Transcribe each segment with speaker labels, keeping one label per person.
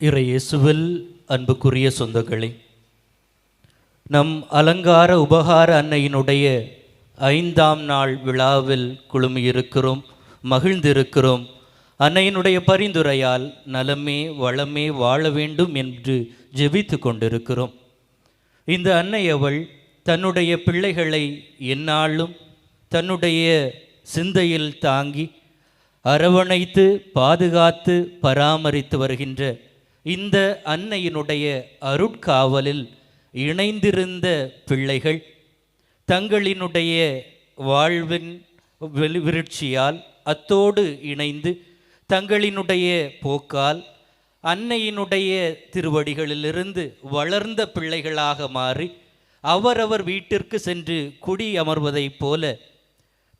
Speaker 1: இறையேசுவில் அன்புக்குரிய சொந்தங்களே நம் அலங்கார உபகார அன்னையினுடைய ஐந்தாம் நாள் விழாவில் குழுமியிருக்கிறோம் மகிழ்ந்திருக்கிறோம். அன்னையினுடைய பரிந்துரையால் நலமே வளமே வாழ வேண்டும் என்று ஜெபித்து கொண்டிருக்கிறோம். இந்த அன்னை அவள் தன்னுடைய பிள்ளைகளை எந்நாளும் தன்னுடைய சிந்தையில் தாங்கி அரவணைத்து பாதுகாத்து பராமரித்து வருகின்ற இந்த அன்னையினுடைய அருட்காவலில் இணைந்திருந்த பிள்ளைகள் தங்களினுடைய வாழ்வின் வெளி- விருட்சியால் அத்தோடு இணைந்து தங்களினுடைய போக்கால் அன்னையினுடைய திருவடிகளிலிருந்து வளர்ந்த பிள்ளைகளாக மாறி அவரவர் வீட்டிற்கு சென்று குடி அமர்வதைப் போல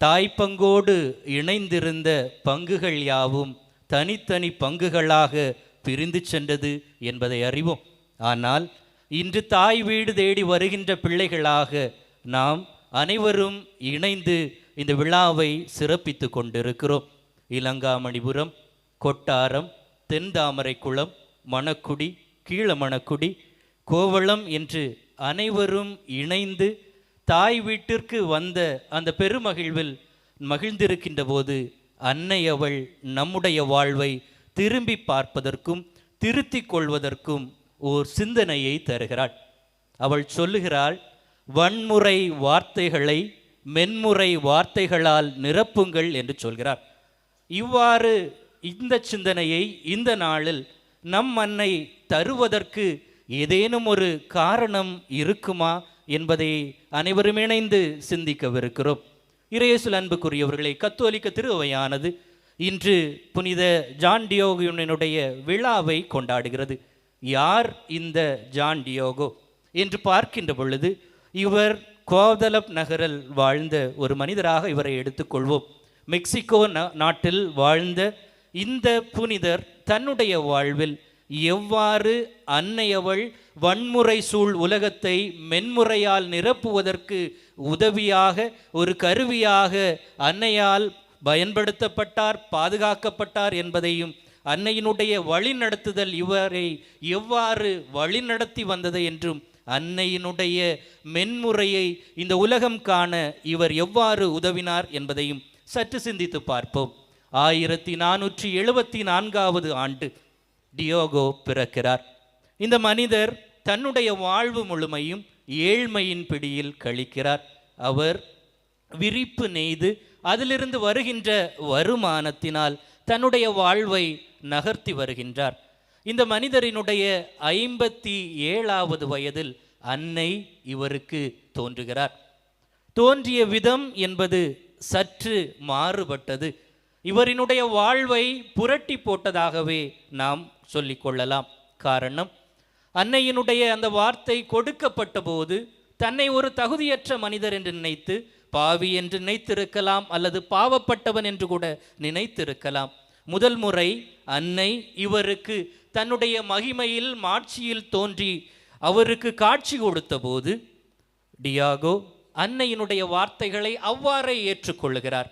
Speaker 1: தாய்ப்பங்கோடு இணைந்திருந்த பங்குகள் யாவும் தனித்தனி பங்குகளாக பிரிந்து சென்றது என்பதை அறிவோம். ஆனால் இன்று தாய் வீடு தேடி வருகின்ற பிள்ளைகளாக நாம் அனைவரும் இணைந்து இந்த விழாவை சிறப்பித்து கொண்டிருக்கிறோம். இலங்காமணிபுரம் கொட்டாரம் தென்தாமரைக்குளம் மணக்குடி கீழமணக்குடி கோவளம் என்று அனைவரும் இணைந்து தாய் வீட்டிற்கு வந்த அந்த பெருமகிழ்வில் மகிழ்ந்திருக்கின்ற போது அன்னை அவள் நம்முடைய வாழ்வை திரும்பி பார்ப்பதற்கும் திருத்திக் கொள்வதற்கும் ஓர் சிந்தனையை தருகிறாள். அவள் சொல்லுகிறாள் வன்முறை வார்த்தைகளை மென்முறை வார்த்தைகளால் நிரப்புங்கள் என்று சொல்கிறார். இவ்வாறு இந்த சிந்தனையை இந்த நாளில் நம் அன்னை தருவதற்கு ஏதேனும் ஒரு காரணம் இருக்குமா என்பதை அனைவரும் இணைந்து சிந்திக்கவிருக்கிறோம். இறையேசுல் அன்புக்குரியவர்களை கத்தோலிக்க திருவையானது இன்று புனித ஜான் டியோகினுடைய விழாவை கொண்டாடுகிறது. யார் இந்த ஜான் டியோகோ? என்று பார்க்கின்ற பொழுது இவர் கோதலப் நகரில் வாழ்ந்த ஒரு மனிதராக இவரை எடுத்துக்கொள்வோம். மெக்சிகோ நா- நாட்டில் வாழ்ந்த இந்த புனிதர் தன்னுடைய வாழ்வில் எவ்வாறு அன்னையவள் வன்முறை சூழ் உலகத்தை மென்முறையால் நிரப்புவதற்கு உதவியாக ஒரு கருவியாக அன்னையால் பயன்படுத்தப்பட்டார் பாதுகாக்கப்பட்டார் என்பதையும் அன்னையினுடைய வழிநடத்துதல் இவரை எவ்வாறு வழிநடத்தி வந்தது என்றும் அன்னையினுடைய மென்முறையை இந்த உலகம் காண இவர் எவ்வாறு உதவினார் என்பதையும் சற்று சிந்தித்து பார்ப்போம். ஆயிரத்தி நானூற்றி எழுபத்தி நான்காவது ஆண்டு டியோகோ பிறக்கிறார். இந்த மனிதர் தன்னுடைய வாழ்வு முழுமையும் ஏழ்மையின் பிடியில் கழிக்கிறார். அவர் விரிப்பு நெய்து அதிலிருந்து வருகின்ற வருமானத்தினால் தன்னுடைய வாழ்வை நகர்த்தி வருகின்றார். இந்த மனிதரினுடைய ஐம்பத்தி ஏழாவது வயதில் அன்னை இவருக்கு தோன்றுகிறார். தோன்றிய விதம் என்பது சற்று மாறுபட்டது. இவரினுடைய வாழ்வை புரட்டி போட்டதாகவே நாம் சொல்லிக்கொள்ளலாம் காரணம் அன்னையினுடைய அந்த வார்த்தை கொடுக்கப்பட்ட போது தன்னை ஒரு தகுதியற்ற மனிதர் என்று நினைத்து பாவி என்று நினைத்திருக்கலாம் அல்லது பாவப்பட்டவன் என்று கூட நினைத்திருக்கலாம். முதல் முறை அன்னை இவருக்கு தன்னுடைய மகிமையில் மாட்சியில் தோன்றி அவருக்கு காட்சி கொடுத்த போது டியாகோ அன்னையினுடைய வார்த்தைகளை அவ்வாறே ஏற்றுக்கொள்ளுகிறார்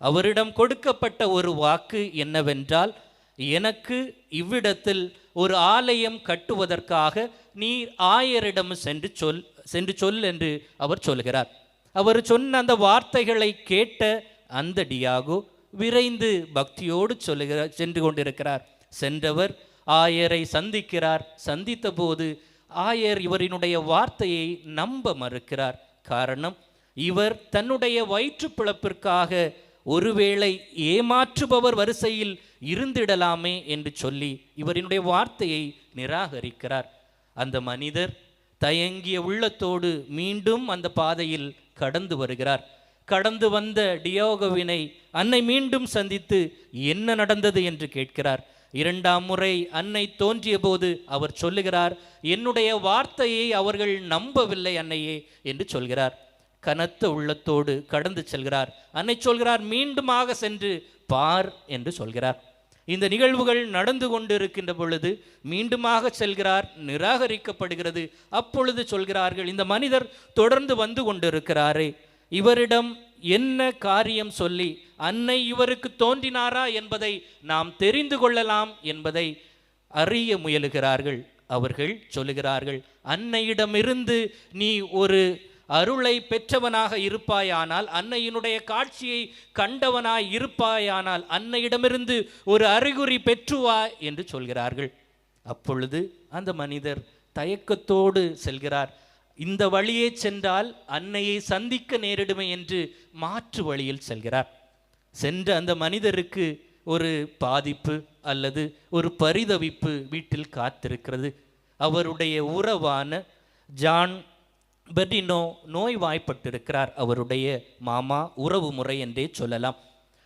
Speaker 1: அவரிடம் கொடுக்கப்பட்ட ஒரு வாக்கு என்னவென்றால் எனக்கு இவ்விடத்தில் ஒரு ஆலயம் கட்டுவதற்காக நீர் ஆயரிடம் சென்று சொல் சென்று சொல் என்று அவர் சொல்கிறார். அவர் சொன்ன அந்த வார்த்தைகளை கேட்ட அந்த டியாகோ விரைந்து பக்தியோடு சொல்லுகிறார் சென்று கொண்டிருக்கிறார். சென்றவர் ஆயரை சந்திக்கிறார். சந்தித்த போது ஆயர் இவரினுடைய வார்த்தையை நம்ப மறுக்கிறார். காரணம் இவர் தன்னுடைய வயிற்று பிழப்பிற்காக ஒருவேளை ஏமாற்றுபவர் வரிசையில் இருந்திடலாமே என்று சொல்லி இவரினுடைய வார்த்தையை நிராகரிக்கிறார். அந்த மனிதர் தயங்கிய உள்ளத்தோடு மீண்டும் அந்த பாதையில் கடந்து வருகிறார். கடந்து வந்த டியோகோவினை அன்னை மீண்டும் சந்தித்து என்ன நடந்தது என்று கேட்கிறார். இரண்டாம் முறை அன்னை தோன்றிய போது அவர் சொல்லுகிறார் என்னுடைய வார்த்தையை அவர்கள் நம்பவில்லை அன்னையே என்று சொல்கிறார். கனத்த உள்ளத்தோடு கடந்து செல்கிறார். அன்னை சொல்கிறார் மீண்டுமாக சென்று பார் என்று சொல்கிறார். இந்த நிகழ்வுகள் நடந்து கொண்டிருக்கின்ற பொழுது மீண்டுமாக செல்கிறார் நிராகரிக்கப்படுகிறது. அப்பொழுது சொல்கிறார்கள் இந்த மனிதர் தொடர்ந்து வந்து கொண்டிருக்கிறாரே இவரிடம் என்ன காரியம் சொல்லி அன்னை இவருக்கு தோன்றினாரா என்பதை நாம் தெரிந்து கொள்ளலாம் என்பதை அறிய முயலுகிறார்கள். அவர்கள் சொல்லுகிறார்கள் அன்னையிடமிருந்து நீ ஒரு அருளை பெற்றவனாக இருப்பாயானால் அன்னையினுடைய காட்சியை கண்டவனாய் இருப்பாயானால் அன்னையிடமிருந்து ஒரு அறிகுறி பெற்றுவா என்று சொல்கிறார்கள். அப்பொழுது அந்த மனிதர் தயக்கத்தோடு செல்கிறார். இந்த வழியே சென்றால் அன்னையை சந்திக்க நேரிடுமே என்று மாற்று வழியில் செல்கிறார். சென்ற அந்த மனிதருக்கு ஒரு பாதிப்பு அல்லது ஒரு பரிதவிப்பு வீட்டில் காத்திருக்கிறது. அவருடைய உறவான ஜான் பெர்டினோ நோய்வாய்ப்பட்டிருக்கிறார். அவருடைய மாமா உறவு முறை என்றே சொல்லலாம்.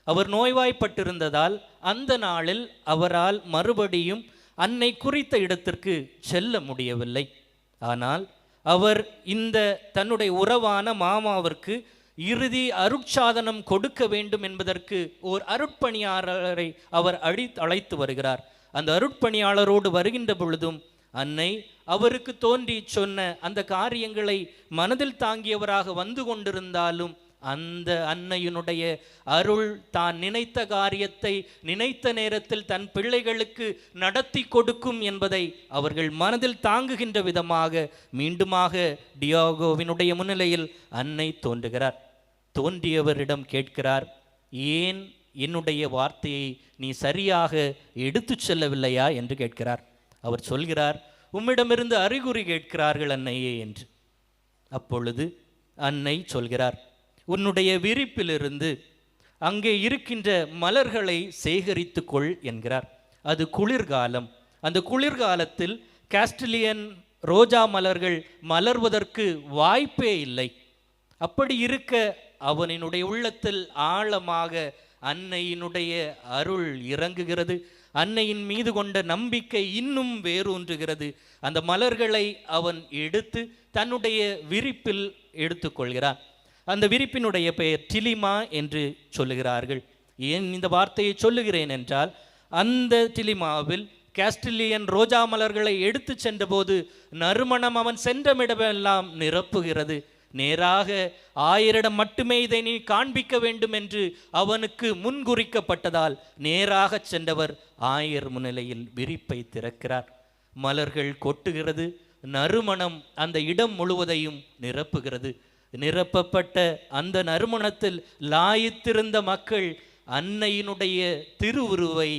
Speaker 1: அவர் நோய்வாய்ப்பட்டிருந்ததால் அந்த நாளில் அவரால் மறுபடியும் அன்னை குறித்த இடத்திற்கு செல்ல முடியவில்லை. ஆனால் அவர் இந்த தன்னுடைய உறவான மாமாவிற்கு இறுதி அருட்சாதனம் கொடுக்க வேண்டும் என்பதற்கு ஓர் அருட்பணியாளரை அவர் அழி அழைத்து வருகிறார். அந்த அருட்பணியாளரோடு வருகின்ற பொழுதும் அன்னை அவருக்கு தோன்றி சொன்ன அந்த காரியங்களை மனதில் தாங்கியவராக வந்து கொண்டிருந்தாலும் அந்த அன்னையினுடைய அருள் தான் நினைத்த காரியத்தை நினைத்த நேரத்தில் தன் பிள்ளைகளுக்கு நடத்தி கொடுக்கும் என்பதை அவர்கள் மனதில் தாங்குகின்ற விதமாக மீண்டுமாக டியாகோவினுடைய முன்னிலையில் அன்னை தோன்றுகிறார். தோன்றியவரிடம் கேட்கிறார் ஏன் என்னுடைய வார்த்தையை நீ சரியாக எடுத்துச் செல்லவில்லையா? என்று கேட்கிறார். அவர் சொல்கிறார் உம்மிடமிருந்து அறிகுறி கேட்கிறார்கள் அன்னையே என்று. அப்பொழுது அன்னை சொல்கிறார் உன்னுடைய விரிப்பிலிருந்து அங்கே இருக்கின்ற மலர்களை சேகரித்து கொள் என்கிறார். அது குளிர்காலம். அந்த குளிர்காலத்தில் காஸ்டிலியன் ரோஜா மலர்கள் மலர்வதற்கு வாய்ப்பே இல்லை. அப்படி இருக்க அவனினுடைய உள்ளத்தில் ஆழமாக அன்னையினுடைய அருள் இறங்குகிறது. அன்னையின் மீது கொண்ட நம்பிக்கை இன்னும் வேரூன்றுகிறது. அந்த மலர்களை அவன் எடுத்து தன்னுடைய விரிப்பில் எடுத்துக்கொள்கிறான். அந்த விரிப்பினுடைய பெயர் டிலிமா என்று சொல்லுகிறார்கள். ஏன் இந்த வார்த்தையை சொல்லுகிறேன் என்றால் அந்த டிலிமாவில் கேஸ்டிலியன் ரோஜா மலர்களை எடுத்து சென்றபோது நறுமணம் அவன் சென்றமிடமெல்லாம் நிரப்புகிறது. நேராக ஆயரிடம் மட்டுமே இதை நீ காண்பிக்க வேண்டும் என்று அவனுக்கு முன்குறிக்கப்பட்டதால் நேராக சென்றவர் ஆயர் முன்னிலையில் விரிப்பை திறக்கிறார். மலர்கள் கொட்டுகிறது நறுமணம் அந்த இடம் முழுவதையும் நிரப்புகிறது. நிரப்பப்பட்ட அந்த நறுமணத்தில் லாயித்திருந்த மக்கள் அன்னையினுடைய திருவுருவை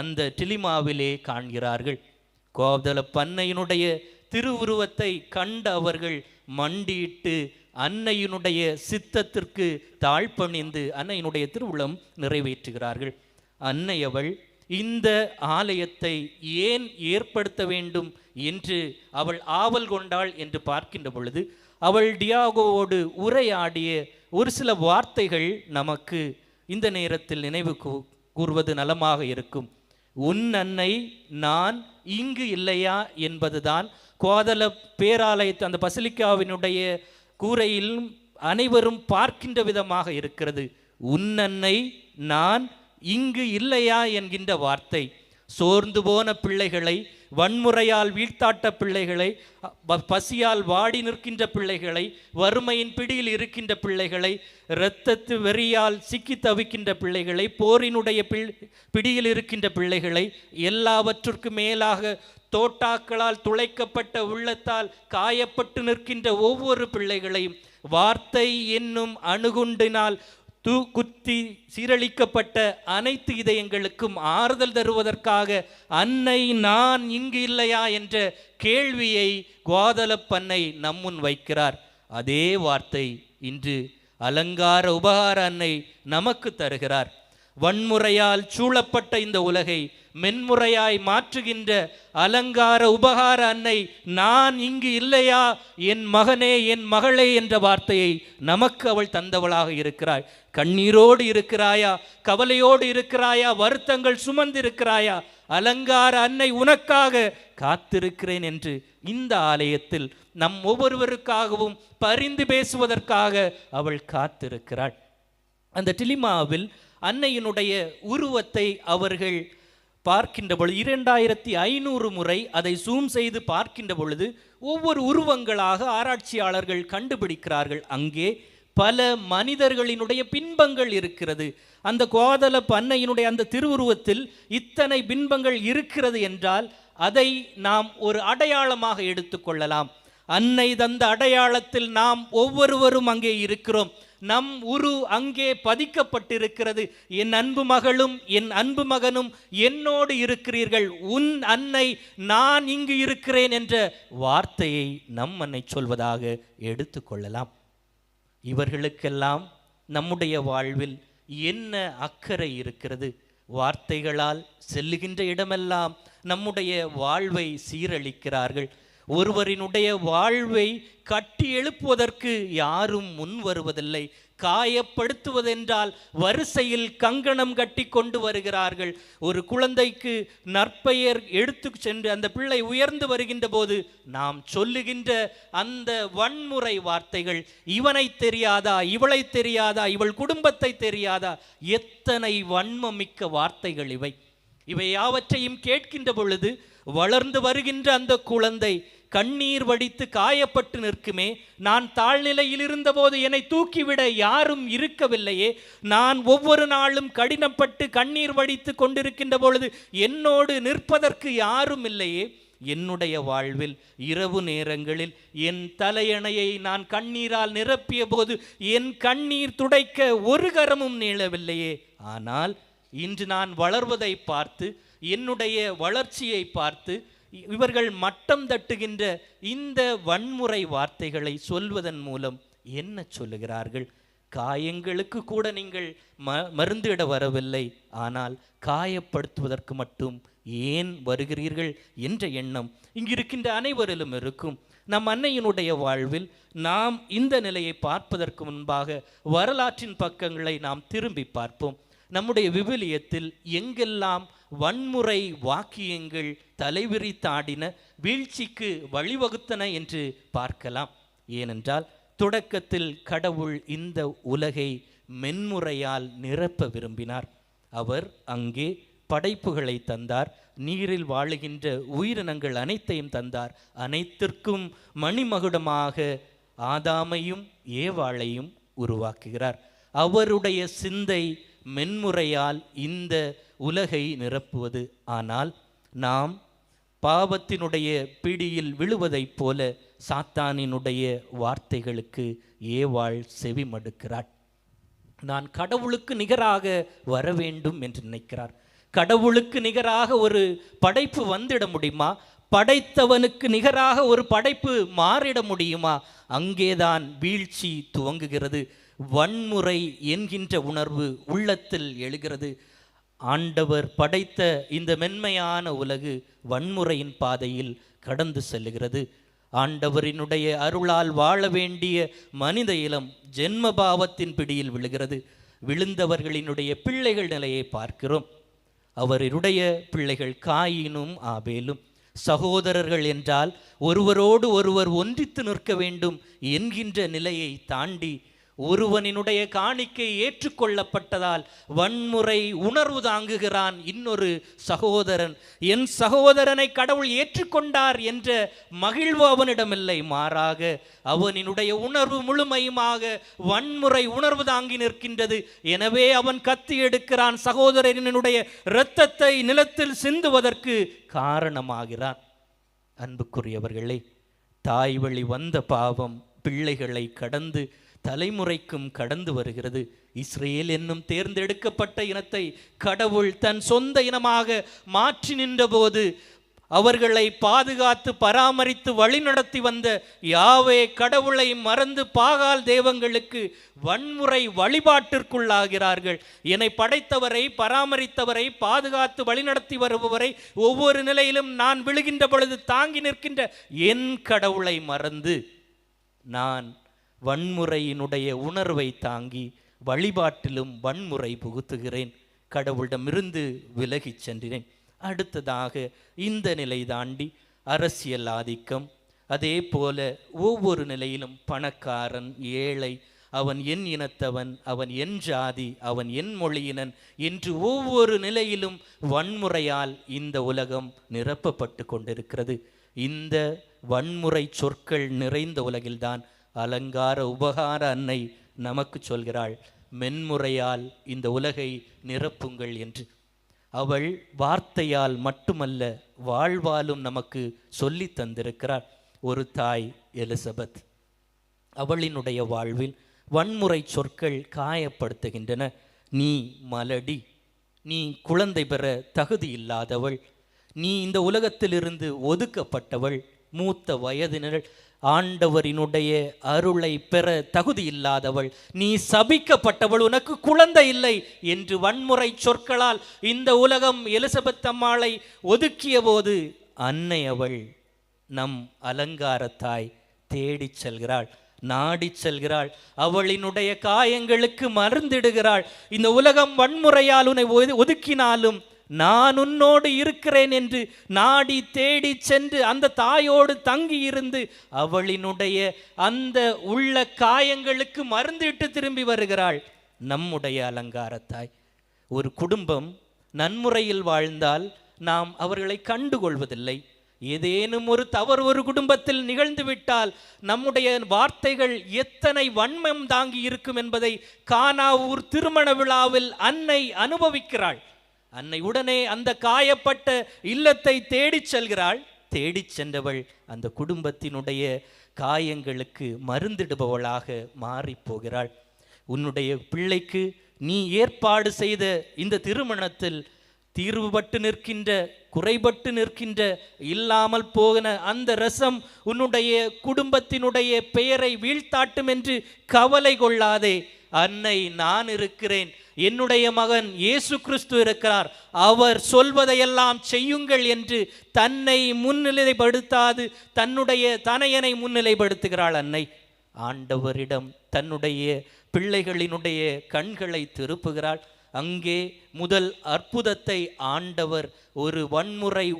Speaker 1: அந்த டிலிமாவிலே காண்கிறார்கள். கோதல பண்ணையினுடைய திருவுருவத்தை கண்ட அவர்கள் மண்டியிட்டு அன்னையினுடைய சித்தத்திற்கு தாழ்ப்பணிந்து அன்னையினுடைய திருவுளம் நிறைவேற்றுகிறார்கள். அன்னை அவள் இந்த ஆலயத்தை ஏன் ஏற்படுத்த வேண்டும் என்று அவள் ஆவல் கொண்டாள் என்று பார்க்கின்ற பொழுது அவள் டியாகோவோடு உரையாடிய ஒரு சில வார்த்தைகள் நமக்கு இந்த நேரத்தில் நினைவு கூ- கூர்வது நலமாக இருக்கும். உன் அன்னை நான் இங்கு இல்லையா? என்பதுதான் கோதல பேராலயத்து அந்த பசிலிக்காவினுடைய கூரையிலும் அனைவரும் பார்க்கின்ற விதமாக இருக்கிறது. உன்னன்னை நான் இங்கு இல்லையா என்கின்ற வார்த்தை. சோர்ந்து போன பிள்ளைகளை வன்முறையால் வீழ்த்தாட்ட பிள்ளைகளை பசியால் வாடி நிற்கின்ற பிள்ளைகளை வறுமையின் பிடியில் இருக்கின்ற பிள்ளைகளை இரத்தத்து வெறியால் சிக்கி தவிக்கின்ற பிள்ளைகளை போரினுடைய பிடியில் இருக்கின்ற பிள்ளைகளை எல்லாவற்றிற்கும் மேலாக தோட்டாக்களால் துளைக்கப்பட்ட உள்ளத்தால் காயப்பட்டு நிற்கின்ற ஒவ்வொரு பிள்ளைகளையும் வார்த்தை என்னும் அணுகுண்டினால் தூ குத்தி சீரழிக்கப்பட்ட அனைத்து இதயங்களுக்கும் ஆறுதல் தருவதற்காக அன்னை நான் இங்கு இல்லையா என்ற கேள்வியை குவாதலப்பன்னை நம்முன் வைக்கிறார். அதே வார்த்தை இன்று அலங்கார உபகார அன்னை நமக்கு தருகிறார். வன்முறையால் சூழப்பட்ட இந்த உலகை மென்முறையாய் மாற்றுகின்ற அலங்கார உபகார அன்னை நான் இங்கு இல்லையா? என் மகனே என் மகளே என்ற வார்த்தையை நமக்கு அவள் தந்தவளாக இருக்கிறாள் கண்ணீரோடு இருக்கிறாயா? கவலையோடு இருக்கிறாயா? வருத்தங்கள் சுமந்திருக்கிறாயா? அலங்கார அன்னை உனக்காக காத்திருக்கிறேன் என்று இந்த ஆலயத்தில் நம் ஒவ்வொருவருக்காகவும் பரிந்து பேசுவதற்காக அவள் காத்திருக்கிறாள். அந்த டிலிமாவில் அன்னையினுடைய உருவத்தை அவர்கள் பார்க்கின்ற பொழுது இரண்டாயிரத்தி ஐநூறு முறை அதை ஜூம் செய்து பார்க்கின்ற பொழுது ஒவ்வொரு உருவங்களாக ஆராய்ச்சியாளர்கள் கண்டுபிடிக்கிறார்கள். அங்கே பல மனிதர்களினுடைய பின்பங்கள் இருக்கிறது. அந்த கோதல பண்ணையினுடைய அந்த திருவுருவத்தில் இத்தனை பின்பங்கள் இருக்கிறது என்றால் அதை நாம் ஒரு அடையாளமாக எடுத்துக்கொள்ளலாம் அன்னை தந்த அடையாளத்தில் நாம் ஒவ்வொருவரும் அங்கே இருக்கிறோம். நம் உரு அங்கே பதிக்கப்பட்டிருக்கிறது. என் அன்பு மகளும் என் அன்பு மகனும் என்னோடு இருக்கிறீர்கள். உன் அன்னை நான் இங்கு இருக்கிறேன் என்ற வார்த்தையை நம் அன்னை சொல்வதாக எடுத்துக்கொள்ளலாம் இவர்களுக்கெல்லாம் நம்முடைய வாழ்வில் என்ன அக்கறை இருக்கிறது? வார்த்தைகளால் செல்லுகின்ற இடமெல்லாம் நம்முடைய வாழ்வை சீரழிக்கிறார்கள். ஒருவரினுடைய வாழ்வை கட்டி எழுப்புவதற்கு யாரும் முன் வருவதில்லை. காயப்படுத்துவதென்றால் வரிசையில் கங்கணம் கட்டி கொண்டு வருகிறார்கள். ஒரு குழந்தைக்கு நற்பெயர் எடுத்து சென்று அந்த பிள்ளை உயர்ந்து வருகின்ற போது நாம் சொல்லுகின்ற அந்த வன்முறை வார்த்தைகள் இவனை தெரியாதா? இவளை தெரியாதா? இவள் குடும்பத்தை தெரியாதா? எத்தனை வன்மமிக்க வார்த்தைகள் இவை. இவை யாவற்றையும் கேட்கின்ற பொழுது வளர்ந்து வருகின்ற அந்த குழந்தை கண்ணீர் வடித்து காயப்பட்டு நிற்குமே. நான் தாழ்நிலையில் இருந்தபோது என்னை தூக்கிவிட யாரும் இருக்கவில்லையே. நான் ஒவ்வொரு நாளும் கடினப்பட்டு கண்ணீர் வடித்து கொண்டிருக்கின்ற பொழுது என்னோடு நிற்பதற்கு யாரும் இல்லையே. என்னுடைய வாழ்வில் இரவு நேரங்களில் என் தலையணையை நான் கண்ணீரால் நிரப்பிய போது என் கண்ணீர் துடைக்க ஒரு கரமும் நீளவில்லையே. ஆனால் இன்று நான் வளர்வதை பார்த்து என்னுடைய வளர்ச்சியை பார்த்து இவர்கள் மட்டம் தட்டுகின்ற இந்த வன்முறை வார்த்தைகளை சொல்வதன் மூலம் என்ன சொல்லுகிறார்கள்? காயங்களுக்கு கூட நீங்கள் ம மருந்திட வரவில்லை. ஆனால் காயப்படுத்துவதற்கு மட்டும் ஏன் வருகிறீர்கள் என்ற எண்ணம் இங்கிருக்கின்ற அனைவரிலும் இருக்கும். நம் அன்னையினுடைய வாழ்வில் நாம் இந்த நிலையை பார்ப்பதற்கு முன்பாக வரலாற்றின் பக்கங்களை நாம் திரும்பி பார்ப்போம். நம்முடைய விவிலியத்தில் எங்கெல்லாம் வன்முறை வாக்கியங்கள் தலைவிரித்தாடின வீழ்ச்சிக்கு வழிவகுத்தன என்று பார்க்கலாம். ஏனென்றால் தொடக்கத்தில் கடவுள் இந்த உலகை மென்முறையால் நிரப்ப விரும்பினார். அவர் அங்கே படைப்புகளை தந்தார் நீரில் வாழுகின்ற உயிரினங்கள் அனைத்தையும் தந்தார். அனைத்திற்கும் மணிமகுடமாக ஆதாமையும் ஏவாளையும் உருவாக்குகிறார். அவருடைய சிந்தை மென்முறையால் இந்த உலகை நிரப்புவது. ஆனால் நாம் பாவத்தினுடைய பிடியில் விழுவதைப் போல சாத்தானினுடைய வார்த்தைகளுக்கு ஏவாள் செவி மடுக்கிறாள் நான் கடவுளுக்கு நிகராக வர வேண்டும் என்று நினைக்கிறார். கடவுளுக்கு நிகராக ஒரு படைப்பு வந்துட முடியுமா? படைத்தவனுக்கு நிகராக ஒரு படைப்பு மாறிட முடியுமா? அங்கேதான் வீழ்ச்சி துவங்குகிறது. வன்முறை என்கின்ற உணர்வு உள்ளத்தில் எழுகிறது. ஆண்டவர் படைத்த இந்த மென்மையான உலகு வன்முறையின் பாதையில் கடந்து செல்லுகிறது. ஆண்டவரினுடைய அருளால் வாழ வேண்டிய மனித இளம் ஜென்ம பாவத்தின் பிடியில் விழுகிறது. விழுந்தவர்களினுடைய பிள்ளைகள் நிலையை பார்க்கிறோம். அவருடைய பிள்ளைகள் காயினும் ஆபேலும். சகோதரர்கள் என்றால் ஒருவரோடு ஒருவர் ஒன்றித்து நிற்க வேண்டும் என்கின்ற நிலையை தாண்டி ஒருவனினுடைய காணிக்கை ஏற்றுக்கொள்ளப்பட்டதால் வன்முறை உணர்வு தாங்குகிறான் இன்னொரு சகோதரன். என் சகோதரனை கடவுள் ஏற்றுக்கொண்டார் என்ற மகிழ்வு அவனிடமில்லை. மாறாக அவனினுடைய உணர்வு முழுமையுமாக வன்முறை உணர்வு தாங்கி நிற்கின்றது. எனவே அவன் கத்தி எடுக்கிறான். சகோதரனுடைய இரத்தத்தை நிலத்தில் சிந்துவதற்கு காரணமாகிறான். அன்புக்குரியவர்களே தாய் வழி வந்த பாவம் பிள்ளைகளை கடந்து தலைமுறைக்கும் கடந்து வருகிறது. இஸ்ரேல் என்னும் தேர்ந்தெடுக்கப்பட்ட இனத்தை கடவுள் தன் சொந்த இனமாக மாற்றி நின்றபோது அவர்களை பாதுகாத்து பராமரித்து வழிநடத்தி வந்த யாவே கடவுளை மறந்து பாகால் தெய்வங்களுக்கு வன்முறை வழிபாட்டிற்குள்ளாகிறார்கள். என்னை படைத்தவரை பராமரித்தவரை பாதுகாத்து வழிநடத்தி வருபவரை ஒவ்வொரு நிலையிலும் நான் விழுகின்ற பொழுது தாங்கி நிற்கின்ற என் கடவுளை மறந்து நான் வன்முறையினுடைய உணர்வை தாங்கி வழிபாட்டிலும் வன்முறை புகுத்துகிறேன். கடவுளிடமிருந்து விலகிச் சென்றேன். அடுத்ததாக இந்த நிலை தாண்டி அரசியல் ஆதிக்கம். அதே போல ஒவ்வொரு நிலையிலும் பணக்காரன் ஏழை அவன் என் இனத்தவன் அவன் என் ஜாதி அவன் என் மொழியினன் என்று ஒவ்வொரு நிலையிலும் வன்முறையால் இந்த உலகம் நிரப்பப்பட்டு கொண்டிருக்கிறது. இந்த வன்முறை சொற்கள் நிறைந்த உலகில்தான் அலங்கார உபகார அன்னை நமக்கு சொல்கிறாள் மென்முறையால் இந்த உலகை நிரப்புங்கள் என்று. அவள் வார்த்தையால் மட்டுமல்ல வாழ்வாலும் நமக்கு சொல்லி தந்திருக்கிறாள் ஒரு தாய் எலிசபெத். அவளினுடைய வாழ்வில் வன்முறை சொற்கள் காயப்படுத்துகின்றன. நீ மலடி நீ குழந்தை பெற தகுதி இல்லாதவள் நீ இந்த உலகத்திலிருந்து ஒதுக்கப்பட்டவள் மூத்த வயதினர் ஆண்டவரினுடைய அருளை பெற தகுதி இல்லாதவள். நீ சபிக்கப்பட்டவள் உனக்கு குழந்தை இல்லை என்று வன்முறை சொற்களால் இந்த உலகம் எலிசபெத் அம்மாளை ஒதுக்கிய போது அன்னை அவள் நம் அலங்காரத்தாய் தேடிச் செல்கிறாள் நாடிச் செல்கிறாள் அவளினுடைய காயங்களுக்கு மருந்திடுகிறாள். இந்த உலகம் வன்முறையால் உன்னை ஒது- ஒதுக்கினாலும் நான் உன்னோடு இருக்கிறேன் என்று நாடி தேடி சென்று அந்த தாயோடு தங்கி இருந்து அவளினுடைய அந்த உள்ள காயங்களுக்கு மருந்திட்டு திரும்பி வருகிறாள். நம்முடைய அலங்காரத்தாய். ஒரு குடும்பம் நன்முறையில் வாழ்ந்தால் நாம் அவர்களை கண்டுகொள்வதில்லை. ஏதேனும் ஒரு தவறு ஒரு குடும்பத்தில் நிகழ்ந்துவிட்டால் நம்முடைய வார்த்தைகள் எத்தனை வன்மம் தாங்கி இருக்கும் என்பதை கானாவூர் திருமண விழாவில் அன்னை அனுபவிக்கிறாள். அன்னை உடனே அந்த காயப்பட்ட இல்லத்தை தேடிச் செல்கிறாள். தேடிச் சென்றவள் அந்த குடும்பத்தினுடைய காயங்களுக்கு மருந்திடுபவளாக மாறிப் போகிறாள். உன்னுடைய பிள்ளைக்கு நீ ஏற்பாடு செய்த இந்த திருமணத்தில் தீர்வுபட்டு நிற்கின்ற குறைபட்டு நிற்கின்ற இல்லாமல் போகின அந்த ரசம் உன்னுடைய குடும்பத்தினுடைய பெயரை வீழ்த்தாட்டும் என்று கவலை கொள்ளாதே. அன்னை நான் இருக்கிறேன் என்னுடைய மகன் இயேசு கிறிஸ்து இருக்கிறார் அவர் சொல்வதையெல்லாம் செய்யுங்கள் என்று தன்னை முன்னிலைப்படுத்தாது தன்னுடைய தனையனை முன்னிலைப்படுத்துகிறாள் அன்னை. ஆண்டவரிடம் தன்னுடைய பிள்ளைகளினுடைய கண்களை திருப்புகிறாள். அங்கே முதல் அற்புதத்தை ஆண்டவர் ஒரு வன்முறை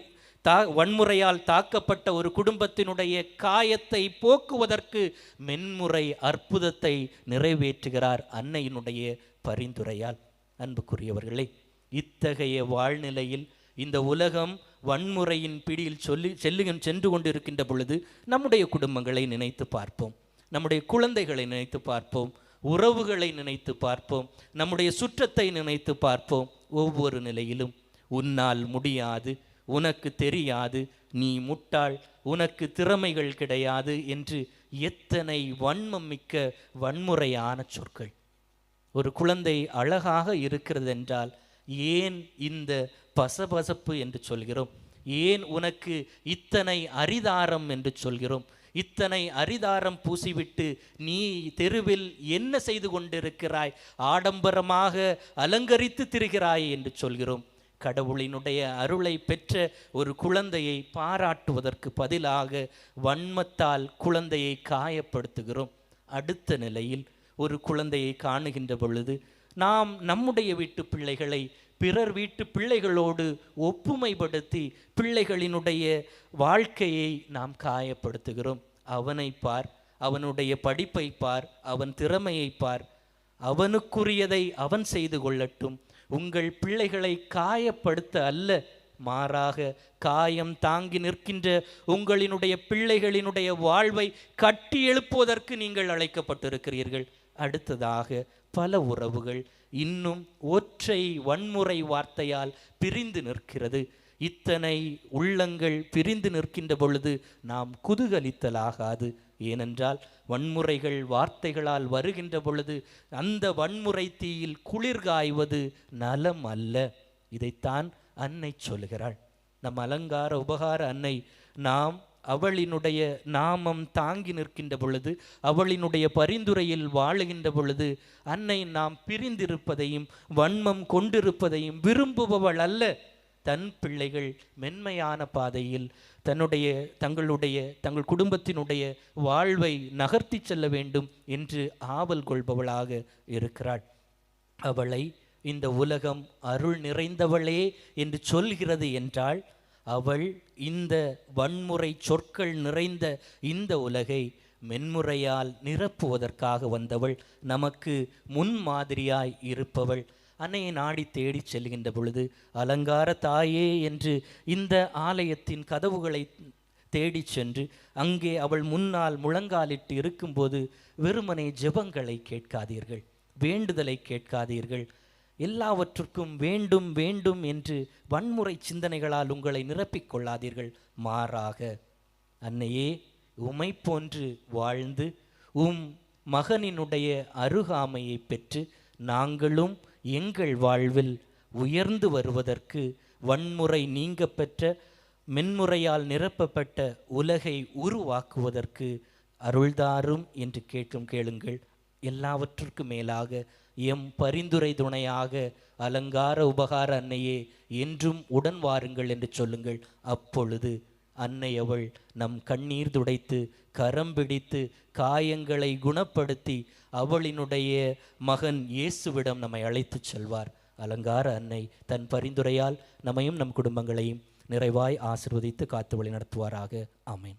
Speaker 1: தா வன்முறையால் தாக்கப்பட்ட ஒரு குடும்பத்தினுடைய காயத்தை போக்குவதற்கு மென்முறை அற்புதத்தை நிறைவேற்றுகிறார் அன்னையினுடைய பரிந்துரையால். அன்புக்குரியவர்களே இத்தகைய வாழ்நிலையில் இந்த உலகம் வன்முறையின் பிடியில் சொல்லி செல்லுகின் சென்று கொண்டிருக்கின்ற பொழுது நம்முடைய குடும்பங்களை நினைத்து பார்ப்போம். நம்முடைய குழந்தைகளை நினைத்து பார்ப்போம். உறவுகளை நினைத்து பார்ப்போம். நம்முடைய சுற்றத்தை நினைத்து பார்ப்போம். ஒவ்வொரு நிலையிலும் உன்னால் முடியாது உனக்கு தெரியாது நீ முட்டாள் உனக்கு திறமைகள் கிடையாது என்று எத்தனை வன்மம் மிக்க வன்முறையான சொற்கள். ஒரு குழந்தை அழகாக இருக்கிறது என்றால் ஏன் இந்த பசபசப்பு என்று சொல்கிறோம்? ஏன் உனக்கு இத்தனை அரிதாரம் என்று சொல்கிறோம்? இத்தனை அரிதாரம் பூசிவிட்டு நீ தெருவில் என்ன செய்து கொண்டிருக்கிறாய்? ஆடம்பரமாக அலங்கரித்து திரிகிறாய் என்று சொல்கிறோம். கடவுளினுடைய அருளை பெற்ற ஒரு குழந்தையை பாராட்டுவதற்கு பதிலாக வன்மத்தால் குழந்தையை காயப்படுத்துகிறோம். அடுத்த நிலையில் ஒரு குழந்தையை காணுகின்ற பொழுது நாம் நம்முடைய வீட்டு பிள்ளைகளை பிறர் வீட்டு பிள்ளைகளோடு ஒப்புமைப்படுத்தி பிள்ளைகளினுடைய வாழ்க்கையை நாம் காயப்படுத்துகிறோம். அவனை பார் அவனுடைய படிப்பை பார் அவன் திறமையை பார் அவனுக்குரியதை அவன் செய்து கொள்ளட்டும். உங்கள் பிள்ளைகளை காயப்படுத்த அல்ல மாறாக காயம் தாங்கி நிற்கின்ற உங்களினுடைய பிள்ளைகளினுடைய வாழ்வை கட்டி எழுப்புவதற்கு நீங்கள் அழைக்கப்பட்டிருக்கிறீர்கள். அடுத்ததாக பல உறவுகள் இன்னும் ஒற்றை வன்முறை வார்த்தையால் பிரிந்து நிற்கிறது. இத்தனை உள்ளங்கள் பிரிந்து நிற்கின்ற பொழுது நாம் குதூகலித்தலாகாது. ஏனென்றால் வன்முறைகள் வார்த்தைகளால் வருகின்ற பொழுது அந்த வன்முறை தீயில் குளிர் காய்வது நலம் அல்ல. இதைத்தான் அன்னை சொல்கிறாள். நம் அலங்கார உபகார அன்னை நாம் அவளினுடைய நாமம் தாங்கி நிற்கின்ற பொழுது அவளினுடைய பரிந்துரையில் வாழுகின்ற பொழுது அன்னை நாம் பிரிந்திருப்பதையும் வன்மம் கொண்டிருப்பதையும் விரும்புபவள் அல்ல. தன் பிள்ளைகள் மென்மையான பாதையில் தன்னுடைய தங்களுடைய தங்கள் குடும்பத்தினுடைய வாழ்வை நகர்த்தி செல்ல வேண்டும் என்று ஆவல் கொள்பவளாக இருக்கிறாள். அவளை இந்த உலகம் அருள் நிறைந்தவளே என்று சொல்கிறது என்றால் அவள் இந்த வன்முறை சொற்கள் நிறைந்த இந்த உலகை மென்முறையால் நிரப்புவதற்காக வந்தவள். நமக்கு முன்மாதிரியாய் இருப்பவள். அன்னையை நாடி தேடிச் செல்கின்ற பொழுது அலங்கார தாயே என்று இந்த ஆலயத்தின் கதவுகளை தேடிச் சென்று அங்கே அவள் முன்னால் முழங்காலிட்டு இருக்கும்போது வெறுமனே ஜெபங்களை கேட்காதீர்கள் வேண்டுதலை கேட்காதீர்கள். எல்லாவற்றுக்கும் வேண்டும் வேண்டும் என்று வன்முறை சிந்தனைகளால் உங்களை நிரப்பிக் கொள்ளாதீர்கள். மாறாக அன்னையே உமை போன்று வாழ்ந்து உம் மகனினுடைய அருகாமையை பெற்று நாங்களும் எங்கள் வாழ்வில் உயர்ந்து வருவதற்கு வன்முறை நீங்க பெற்ற மென்முறையால் நிரப்பப்பட்ட உலகை உருவாக்குவதற்கு அருள்தாரும் என்று கேட்கும் கேளுங்கள். எல்லாவற்றிற்கும் மேலாக எம் பரிந்துரை துணையாக அலங்கார உபகார அன்னையே என்றும் உடன் வாருங்கள் என்று சொல்லுங்கள். அப்பொழுது அன்னை அவள் நம் கண்ணீர் துடைத்து கரம் பிடித்து காயங்களை குணப்படுத்தி அவளினுடைய மகன் இயேசுவிடம் நம்மை அழைத்துச் செல்வார். அலங்கார அன்னை தன் பரிந்துரையால் நம்மையும் நம் குடும்பங்களையும் நிறைவாய் ஆசிர்வதித்து காத்து வழி நடத்துவாராக ஆமென்.